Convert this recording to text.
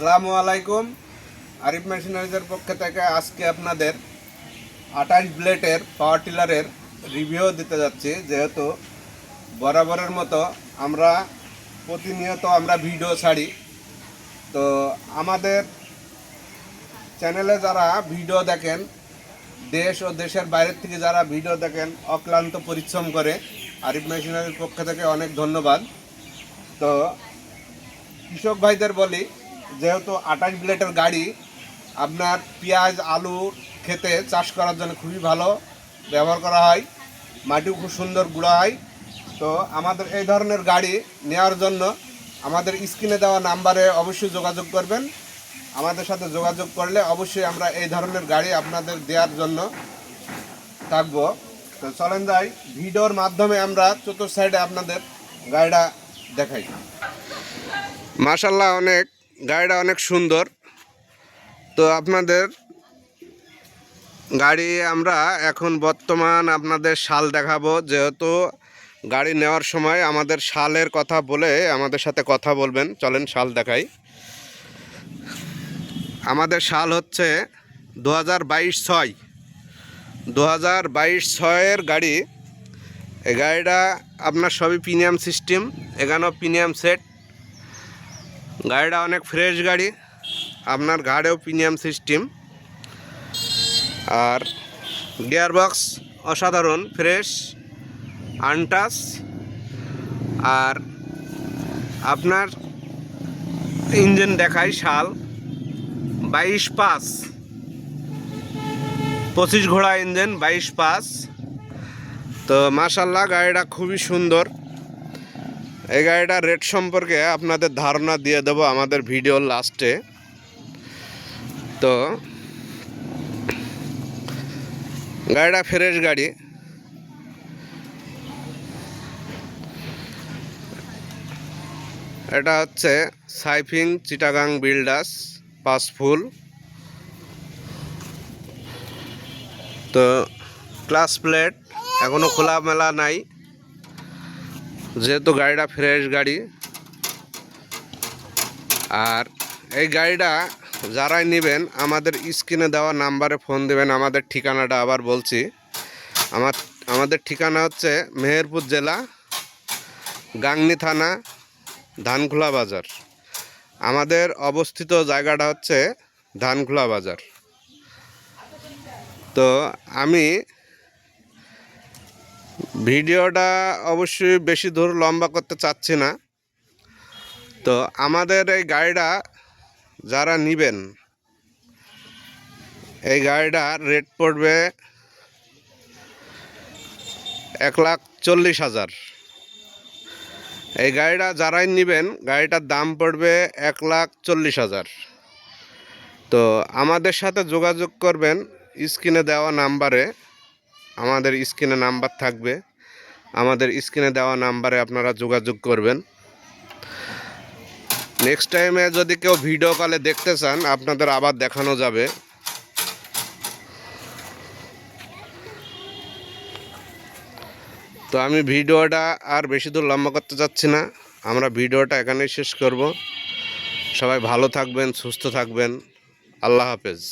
আসসালামু আলাইকুম। আরিফ মেশিনারিজের পক্ষ থেকে আজকে আপনাদের আঠাশ ব্লেটের পাওয়ার টিলারের রিভিউ দিতে যাচ্ছি। যেহেতু বরাবরের মতো আমরা প্রতিনিয়ত আমরা ভিডিও ছাড়ি। তো আমাদের চ্যানেলে যারা ভিডিও দেখেন, দেশ ও দেশের বাইরের থেকে যারা ভিডিও দেখেন, অক্লান্ত পরিশ্রম করে, আরিফ মেশিনারির পক্ষ থেকে অনেক ধন্যবাদ। তো কৃষক ভাইদের বলি যেহেতু আঠাশ ব্লেটের গাড়ি, আপনার পেঁয়াজ, আলু খেতে চাষ করার জন্য খুবই ভালো। ব্যবহার করা হয়। মাটিও খুব সুন্দর গুঁড়া হয়। তো আমাদের এই ধরনের গাড়ি নেওয়ার জন্য আমাদের স্ক্রিনে দেওয়া নাম্বারে অবশ্যই যোগাযোগ করবেন। আমাদের সাথে যোগাযোগ করলে অবশ্যই আমরা এই ধরনের গাড়ি আপনাদের দেওয়ার জন্য থাকব। তো চলেন যাই। ভিডিওর মাধ্যমে আমরা চতুর্থ সাইডে আপনাদের গাড়িটা দেখাই। মাশাল্লাহ অনেক গাড়িটা অনেক সুন্দর। তো আপনাদের গাড়ি আমরা এখন বর্তমান আপনাদের শাল দেখাবো। যেহেতু গাড়ি নেওয়ার সময় আমাদের শালের কথা বলে আমাদের সাথে কথা বলবেন। চলেন শাল দেখাই। আমাদের শাল হচ্ছে দু হাজার বাইশ ছয়। দু হাজার বাইশ ছয়ের গাড়ি। এই গাড়িটা আপনার সবই প্রিমিয়াম সিস্টেম এখানেও প্রিমিয়াম সেট গাড়িটা অনেক ফ্রেশ গাড়ি। আপনার গাড়িও প্রিমিয়াম সিস্টেম আর গিয়ার বক্স অসাধারণ ফ্রেশ আনটাস আর আপনার ইঞ্জিন দেখায় শাল, বাইশ পাস পঁচিশ ঘোড়া ইঞ্জিন বাইশ পাস তো মাশাল্লাহ, গাড়িটা খুবই সুন্দর। এই গাড়িটার রেট সম্পর্কে আপনাদের ধারণা দিয়ে দেবো আমাদের ভিডিওর লাস্টে তো, গাড়িটা ফ্রেশ গাড়ি। এটা হচ্ছে সাইফিং চিটাগাং বিল্ডার্স পাসফুল তো ক্লাস প্লেট এখনও খোলামেলা নাই। যেহেতু গাড়িটা ফ্রেশ গাড়ি, আর এই গাড়িটা যারাই নেবেন, আমাদের স্ক্রিনে দেওয়া নাম্বারে ফোন দেবেন, আমাদের ঠিকানাটা আবার বলছি। আমার, আমাদের ঠিকানা হচ্ছে মেহেরপুর জেলা, গাংনি থানা, ধানখোলা বাজার। আমাদের অবস্থিত জায়গাটা হচ্ছে ধানখোলা বাজার। তো আমি ভিডিওটা অবশ্যই বেশি দূর লম্বা করতে চাচ্ছি না। তো আমাদের এই গাড়িটা যারা নেবেন, এই গাড়িটার রেট পড়বে এক লাখ চল্লিশ হাজার। এই গাড়িটা যারাই নেবেন, গাড়িটার দাম পড়বে এক লাখ চল্লিশ হাজার। তো আমাদের সাথে যোগাযোগ করবেন, স্ক্রিনে দেওয়া নাম্বারে। আমাদের স্ক্রিনে নাম্বার থাকবে। আমাদের স্ক্রিনে দেওয়া নাম্বারে আপনারা যোগাযোগ করবেন। নেক্সট টাইমে যদি কেউ ভিডিও কলে দেখতে চান, আপনাদের আবার দেখানো যাবে। তো আমি ভিডিওটা আর বেশি দূর লম্বা করতে চাচ্ছি না। আমরা ভিডিওটা এখানেই শেষ করব। সবাই ভালো থাকবেন, সুস্থ থাকবেন। আল্লাহ হাফেজ।